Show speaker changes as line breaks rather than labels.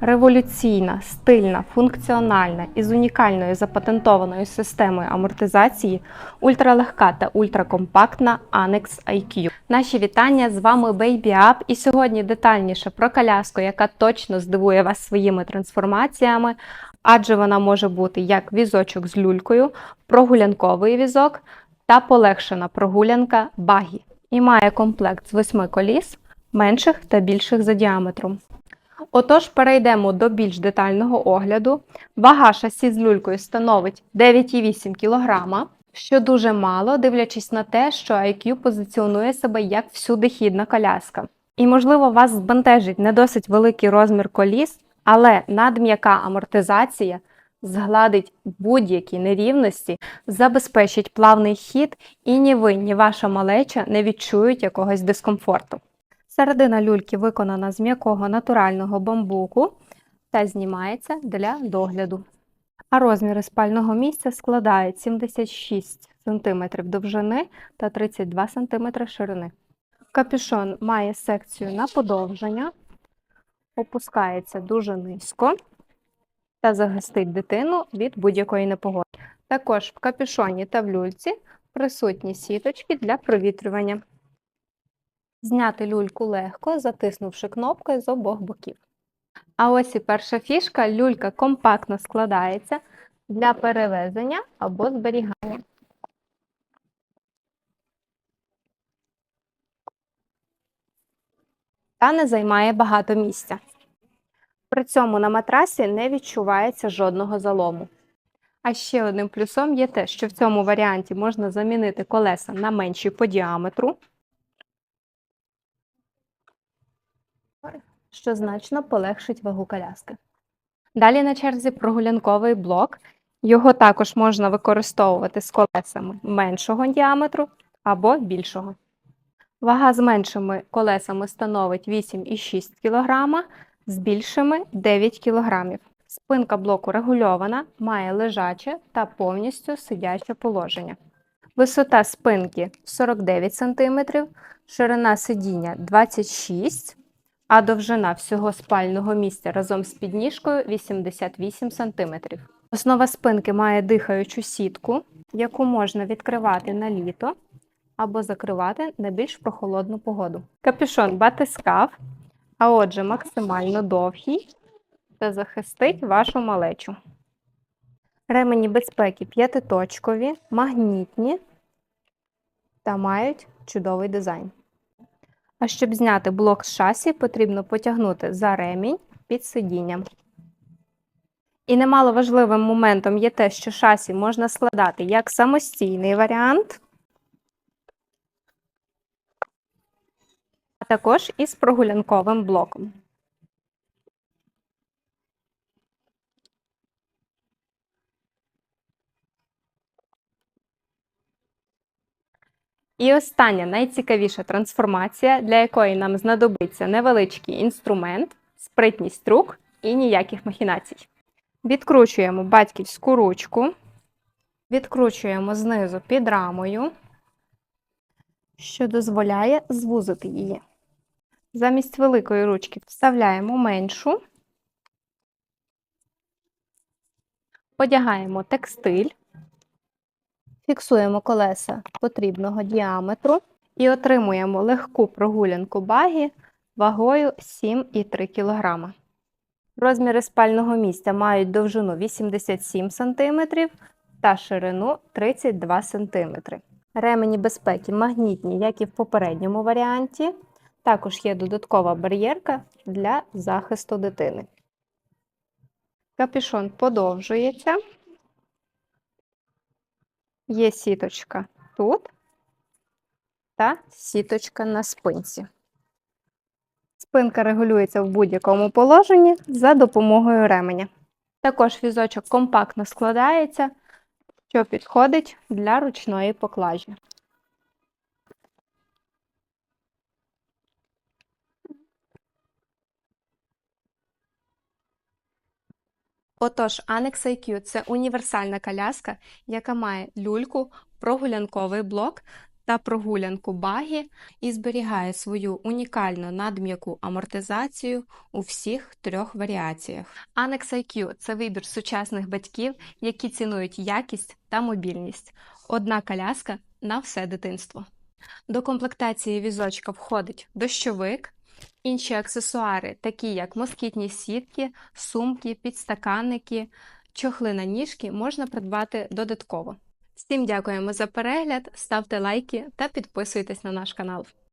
Революційна, стильна, функціональна і з унікальною запатентованою системою амортизації, ультралегка та ультракомпактна Annex IQ. Наші вітання з вами Baby Up і сьогодні детальніше про коляску, яка точно здивує вас своїми трансформаціями, адже вона може бути як візочок з люлькою, прогулянковий візок та полегшена прогулянка багі. І має комплект з восьми коліс, менших та більших за діаметром. Отож, перейдемо до більш детального огляду. Вага шасі з люлькою становить 9,8 кг, що дуже мало, дивлячись на те, що IQ позиціонує себе як всюдихідна коляска. І, можливо, вас збентежить не досить великий розмір коліс, але надм'яка амортизація згладить будь-які нерівності, забезпечить плавний хід, і ні ви, ні ваша малеча не відчують якогось дискомфорту. Середина люльки виконана з м'якого натурального бамбуку та знімається для догляду. А розміри спального місця складають 76 см довжини та 32 см ширини. Капюшон має секцію на подовження, опускається дуже низько та захистить дитину від будь-якої непогоди. Також в капюшоні та в люльці присутні сіточки для провітрювання. Зняти люльку легко, затиснувши кнопкою з обох боків. А ось і перша фішка люлька компактно складається для перевезення або зберігання. Та не займає багато місця. При цьому на матрасі не відчувається жодного залому. А ще одним плюсом є те, що в цьому варіанті можна замінити колеса на менші по діаметру. Що значно полегшить вагу коляски. Далі на черзі прогулянковий блок. Його також можна використовувати з колесами меншого діаметру або більшого. Вага з меншими колесами становить 8,6 кг, з більшими 9 кг. Спинка блоку регульована, має лежаче та повністю сидяче положення. Висота спинки 49 см, ширина сидіння 26 см а довжина всього спального місця разом з підніжкою 88 см. Основа спинки має дихаючу сітку, яку можна відкривати на літо або закривати на більш прохолодну погоду. Капюшон батискаф, а отже, максимально довгий та захистить вашу малечу. Ремені безпеки п'ятиточкові, магнітні та мають чудовий дизайн. А щоб зняти блок з шасі, потрібно потягнути за ремінь під сидінням. І немало важливим моментом є те, що шасі можна складати як самостійний варіант, а також із прогулянковим блоком. І остання найцікавіша трансформація, для якої нам знадобиться невеличкий інструмент, спритність рук і ніяких махінацій. Відкручуємо батьківську ручку, відкручуємо знизу під рамою, що дозволяє звузити її. Замість великої ручки вставляємо меншу, одягаємо текстиль. Фіксуємо колеса потрібного діаметру і отримуємо легку прогулянку багі вагою 7,3 кг. Розміри спального місця мають довжину 87 см та ширину 32 см. Ремені безпеки магнітні, як і в попередньому варіанті. Також є додаткова бар'єрка для захисту дитини. Капюшон подовжується. Є сіточка тут та сіточка на спинці. Спинка регулюється в будь-якому положенні за допомогою ременя. Також візочок компактно складається, що підходить для ручної поклажі. Отож, Annex IQ – це універсальна коляска, яка має люльку, прогулянковий блок та прогулянку багі і зберігає свою унікальну надм'яку амортизацію у всіх трьох варіаціях. Annex IQ – це вибір сучасних батьків, які цінують якість та мобільність. Одна коляска на все дитинство. До комплектації візочка входить дощовик, інші аксесуари, такі як москітні сітки, сумки, підстаканники, чохли на ніжки можна придбати додатково. Всім дякуємо за перегляд, ставте лайки та підписуйтесь на наш канал.